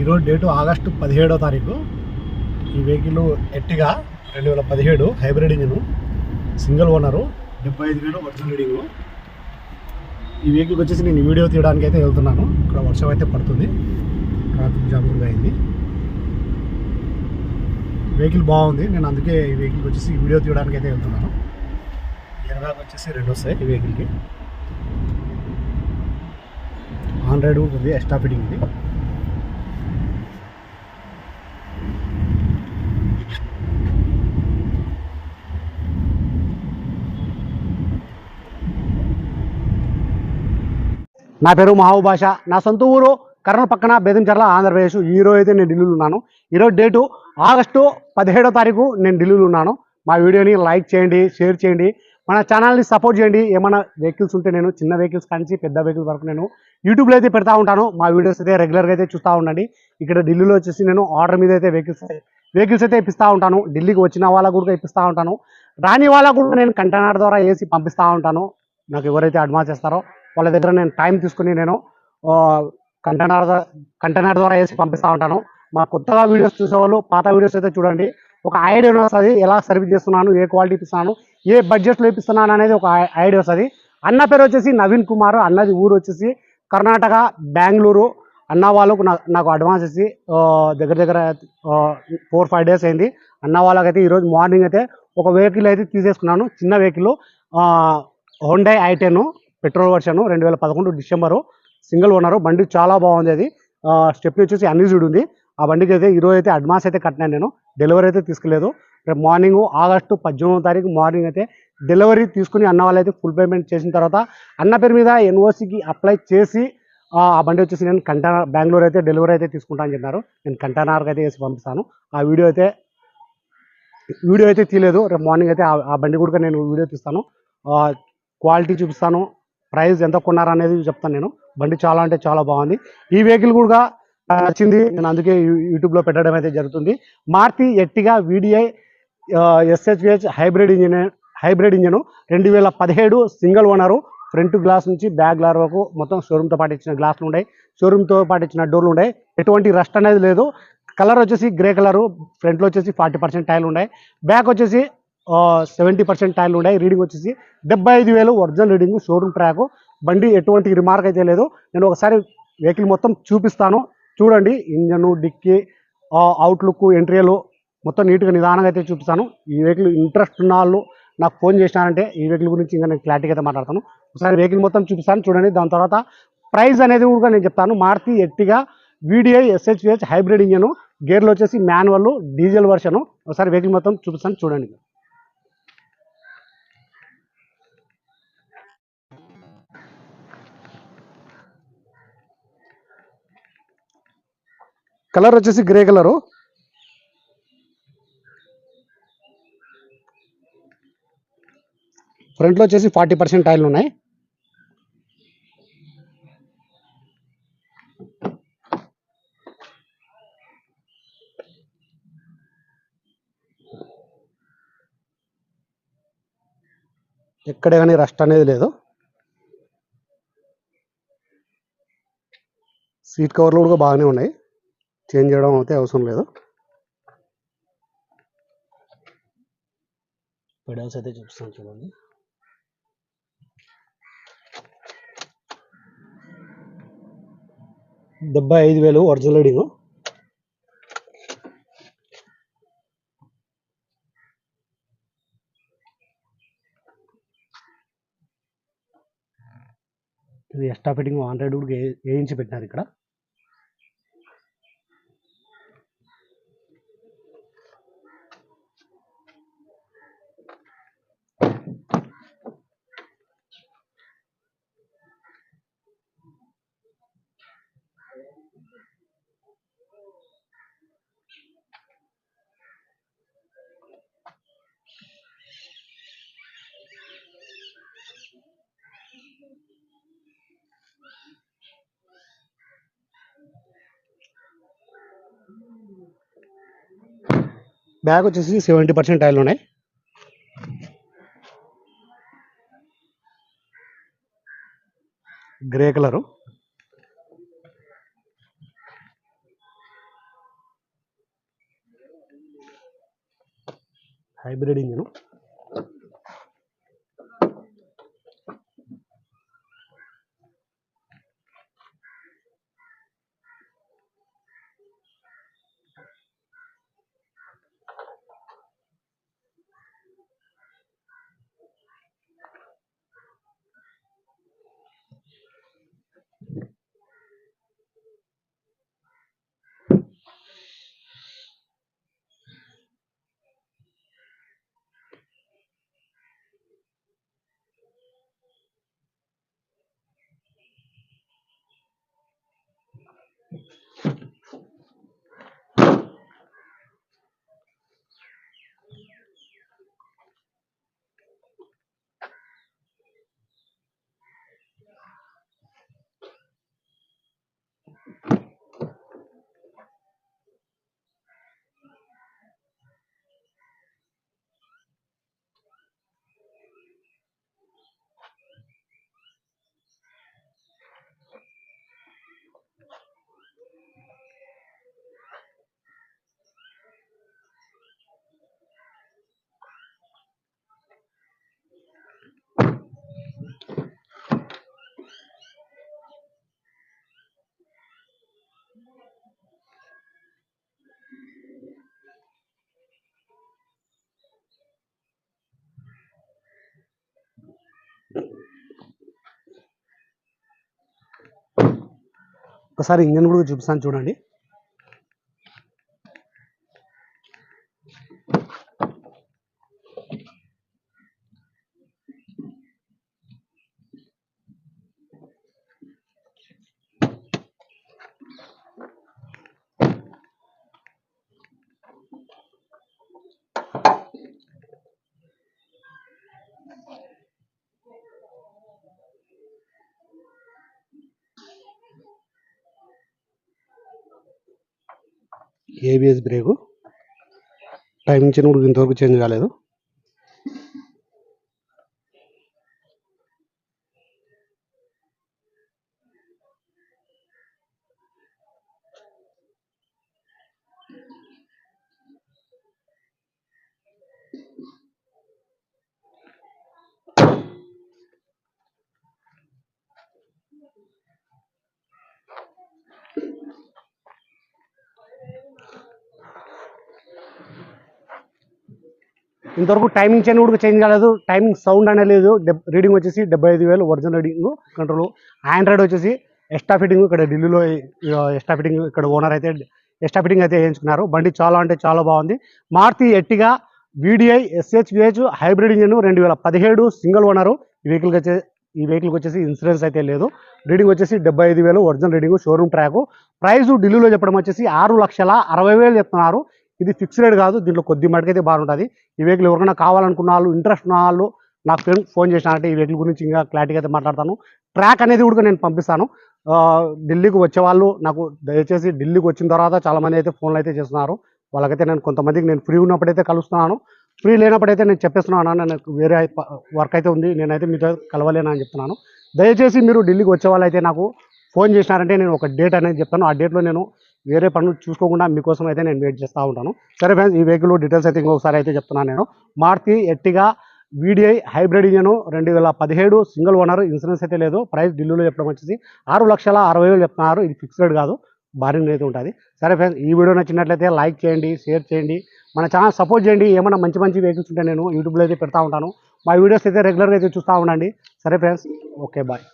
ఈరోజు date August పదిహేడో తారీఖు. ఈ వెహికల్ ఎట్టిగా రెండు వేల పదిహేడు హైబ్రిడ్ ఇంజిన్ సింగిల్ ఓనరు డెబ్బై ఐదు వేలు వర్షం రీడింగ్. ఈ వెహికల్కి వచ్చేసి నేను వీడియో తీయడానికి అయితే వెళ్తున్నాను. ఇక్కడ వర్షం అయితే పడుతుంది. ట్రాఫిక్ జామ్ కూడా అయింది. వెహికల్ బాగుంది. నేను అందుకే ఈ వెహికల్కి వచ్చేసి వీడియో తీయడానికి అయితే వెళ్తున్నాను. ఇరవై వచ్చేసి రెండు వస్తాయి ఈ వెహికల్కి. ఆన్ రైడ్ కూడా ఉంది ఎక్స్ట్రా ఫిట్టింగ్ ఇది నా పేరు మహాబు భాష. నా సొంత ఊరు కర్నూలు పక్కన బేదంచర్ల ఆంధ్రప్రదేశ్. ఈరోజు అయితే నేను ఢిల్లీలో ఉన్నాను. ఈరోజు డేటు ఆగస్టు పదిహేడో తారీఖు నేను ఢిల్లీలో ఉన్నాను. మా వీడియోని లైక్ చేయండి షేర్ చేయండి. మన ఛానల్ని సపోర్ట్ చేయండి. ఏమైనా వెహికల్స్ ఉంటే నేను చిన్న వెహికల్స్ కానీ పెద్ద వెహికల్స్ వరకు నేను యూట్యూబ్లో అయితే పెడతా ఉంటాను. మా వీడియోస్ అయితే రెగ్యులర్గా అయితే చూస్తూ ఉండండి. ఇక్కడ ఢిల్లీలో వచ్చేసి నేను ఆర్డర్ మీద అయితే వెహికల్స్ వెహికల్స్ అయితే ఇప్పిస్తూ ఉంటాను. ఢిల్లీకి వచ్చిన వాళ్ళకు కూడా ఇప్పిస్తూ ఉంటాను. రాని వాళ్ళకు కూడా నేను కంటైనర్ ద్వారా వేసి పంపిస్తూ ఉంటాను. నాకు ఎవరైతే అడ్వాన్స్ చేస్తారో వాళ్ళ దగ్గర నేను టైం తీసుకుని నేను కంటైనర్ కంటైనర్ ద్వారా వేసి పంపిస్తూ ఉంటాను. మా కొత్తగా వీడియోస్ చూసేవాళ్ళు పాత వీడియోస్ అయితే చూడండి. ఒక ఐడియా వస్తుంది ఎలా సర్వీస్ చేస్తున్నాను ఏ క్వాలిటీ ఇస్తున్నాను ఏ బడ్జెట్లో ఇప్పిస్తున్నాను అనేది ఒక ఐడియా వస్తుంది. అన్న పేరు వచ్చేసి నవీన్ కుమార్ అన్నది ఊరు వచ్చేసి కర్ణాటక బెంగళూరు. అన్న వాళ్ళకు నాకు అడ్వాన్స్ ఇచ్చి దగ్గర దగ్గర ఫోర్ ఫైవ్ డేస్ అయింది. అన్న వాళ్ళకైతే ఈరోజు మార్నింగ్ అయితే ఒక వెహికల్ అయితే తీసేసుకున్నాను చిన్న vehicle Hyundai I ten petrol version రెండు వేల పదకొండు డిసెంబరు సింగిల్ ఓనరు. బండి చాలా బాగుంది అది. స్టెప్ని వచ్చేసి అన్యూజ్డ్ ఉంది. ఆ బండికి అయితే ఈరోజు అయితే అడ్వాన్స్ అయితే కట్టినాను నేను. డెలివరీ అయితే తీసుకోలేదు. రేపు మార్నింగ్ ఆగస్టు పద్దెనిమిదో తారీఖు మార్నింగ్ అయితే డెలివరీ తీసుకుని అన్న వాళ్ళైతే ఫుల్ పేమెంట్ చేసిన తర్వాత అన్న పేరు మీద ఎన్ఓసికి అప్లై చేసి ఆ బండి వచ్చేసి నేను కంటైనర్ బెంగళూరు అయితే డెలివరీ అయితే తీసుకుంటానని చెప్పారు నేను కంటైనర్కి అయితే వేసి పంపిస్తాను. ఆ వీడియో అయితే వీడియో అయితే తీయలేదు. రేపు మార్నింగ్ అయితే ఆ- ఆ బండి కూడా నేను వీడియో తీస్తాను. క్వాలిటీ చూపిస్తాను. ప్రైస్ ఎంత కొన్నారు అనేది చెప్తాను నేను. బండి చాలా అంటే చాలా బాగుంది. ఈ వెహికల్ కూడా నచ్చింది. నేను అందుకే యూట్యూబ్లో పెట్టడం అయితే జరుగుతుంది. Maruti Ertiga VDI SHVS hybrid engine hybrid engine రెండు వేల పదిహేడు సింగిల్ ఓనరు. ఫ్రంట్ గ్లాస్ నుంచి బ్యాక్ గ్లాస్ వరకు మొత్తం షోరూమ్తో పాటు ఇచ్చిన గ్లాసులు ఉన్నాయి. షోరూమ్తో పాటు ఇచ్చిన డోర్లు ఉన్నాయి. ఎటువంటి రస్ట్ అనేది లేదు. కలర్ వచ్చేసి గ్రే కలరు. ఫ్రంట్లో వచ్చేసి ఫార్టీ పర్సెంట్ టైర్లు ఉన్నాయి. బ్యాక్ వచ్చేసి సెవెంటీ పర్సెంట్ టైర్లు ఉన్నాయి రీడింగ్ వచ్చేసి డెబ్బై ఐదు వేలు ఒరిజినల్ రీడింగ్ షోరూమ్ ట్రాక్ బండి ఎటువంటి రిమార్క్ అయితే లేదు. నేను ఒకసారి వెహికల్ మొత్తం చూపిస్తాను. చూడండి ఇంజన్ డిక్కీ అవుట్లుక్ ఎంట్రీలు మొత్తం నీట్గా నిదానంగా అయితే చూపిస్తాను. ఈ వెహికల్ ఇంట్రెస్ట్ ఉన్న వాళ్ళు నాకు ఫోన్ చేసినారంటే ఈ వెహికల్ గురించి ఇంకా నేను క్లారిటీగా అయితే మాట్లాడతాను. ఒకసారి వెహికల్ మొత్తం చూపిస్తాను చూడండి. దాని తర్వాత ప్రైస్ అనేది కూడా నేను చెప్తాను. Maruti Ertiga VDI SHVS hybrid engine. గేర్లు వచ్చేసి మాన్యువల్ డీజిల్ వర్షన్ ఒకసారి వెహికల్ మొత్తం చూపిస్తాను చూడండి. కలర్ వచ్చేసి గ్రే కలరు. ఫ్రంట్లో వచ్చేసి ఫార్టీ పర్సెంట్ టైర్లు ఉన్నాయి. ఎక్కడ కానీ రస్ట్ అనేది లేదు. సీట్ కవర్లు కూడా బాగానే ఉన్నాయి. చేంజ్ చేయడం అయితే అవసరం లేదు. పెడల్స్ అయితే చూపిస్తాను చూడండి. డెబ్బై ఐదు వేలు ఒరిజినల్ రీడింగ్ ఇది ఎక్స్ట్రా ఫిట్టింగ్ హండ్రెడ్ కూడా ఏ- వేయించి పెట్టినారు ఇక్కడ? బ్యాగ్ వచ్చేసి సెవెంటీ పర్సెంట్ ఆయిల్ ఉన్నాయి. గ్రే కలరు హైబ్రిడ్ ఇంజిన్ ఒకసారి ఇంజన్ కూడా చూపిస్తాను చూడండి. ఏబిఎస్ బ్రేకు టైమింగ్ చిన్న కూడా ఇంతవరకు చేంజ్ కాలేదు. ఇంతవరకు టైమింగ్ చైన్ కూడా చేంజ్ కాలేదు. టైమింగ్ సౌండ్ అనేది లేదు. రీడింగ్ వచ్చేసి డెబ్బై ఐదు వేలు ఒరిజినల్ రీడింగ్ కంట్రోల్ ఆండ్రాయిడ్ వచ్చేసి ఎక్స్ట్రా ఫిట్టింగ్ ఇక్కడ ఢిల్లీలో ఎక్స్ట్రా ఫిట్టింగ్ ఇక్కడ ఓనర్ అయితే ఎక్స్ట్రా ఫిట్టింగ్ అయితే వేయించుకున్నారు బండి చాలా అంటే చాలా బాగుంది. Maruti Ertiga VDI SHVS hybrid engine రెండు వేల పదిహేడు సింగిల్ ఓనరు ఈ వెహికల్కి వచ్చే ఈ వెహికల్కి వచ్చేసి ఇన్సూరెన్స్ అయితే లేదు. రీడింగ్ వచ్చేసి డెబ్బై ఐదు వేలు original reading showroom track price ఢిల్లీలో చెప్పడం వచ్చేసి ఆరు లక్షల అరవై వేలు చెప్తున్నారు. ఇది ఫిక్స్డ్ రేట్ కాదు దీంట్లో కొద్ది మటుకైతే బాగుంటుంది. ఈ వెహికల్ ఎవరికైనా కావాలనుకున్న వాళ్ళు ఇంట్రెస్ట్ ఉన్న వాళ్ళు నాకు ఫ్రెండ్ ఫోన్ చేసినారంటే ఈ వెహికల్ గురించి ఇంకా క్లారిటీగా అయితే మాట్లాడతాను. ట్రాక్ అనేది కూడా నేను పంపిస్తాను. ఢిల్లీకి వచ్చే వాళ్ళు నాకు దయచేసి ఢిల్లీకి వచ్చిన తర్వాత చాలా మంది అయితే ఫోన్లు అయితే చేస్తున్నారు. వాళ్ళకైతే నేను కొంతమందికి నేను ఫ్రీ ఉన్నప్పుడైతే కలుస్తున్నాను. ఫ్రీ లేనప్పుడైతే నేను చెప్పేస్తున్నాను అన్న నాకు వేరే వర్క్ అయితే ఉంది నేనైతే మీతో కలవలేను అని చెప్తున్నాను. దయచేసి మీరు ఢిల్లీకి వచ్చే వాళ్ళైతే నాకు ఫోన్ చేసినారంటే నేను ఒక డేట్ అనేది చెప్తాను. ఆ డేట్లో నేను వేరే పనులు చూసుకోకుండా మీకోసం అయితే నేను వెయిట్ చేస్తూ ఉంటాను. సరే ఫ్రెండ్స్ ఈ వెహికల్ డీటెయిల్స్ అయితే ఇంకొకసారి అయితే చెప్తున్నాను నేను. Maruti Ertiga VDI hybrid engine రెండు వేల పదిహేడు సింగిల్ ఓనర్ ఇన్సూరెన్స్ అయితే లేదు. ప్రైస్ ఢిల్లీలో చెప్పడం వచ్చేసి ఆరు లక్షల అరవై వేలు చెప్తున్నారు. ఇది ఫిక్స్డ్ కాదు. భారీ అయితే ఉంటుంది. సరే ఫ్రెండ్స్ ఈ వీడియో నచ్చినట్లయితే లైక్ చేయండి షేర్ చేయండి. మన ఛానల్ సపోర్ట్ చేయండి. ఏమైనా మంచి మంచి వెహికల్స్ ఉంటే నేను యూట్యూబ్లో అయితే పెడతా ఉంటాను. మా వీడియోస్ అయితే రెగ్యులర్గా అయితే చూస్తూ ఉండండి. సరే ఫ్రెండ్స్ ఓకే బాయ్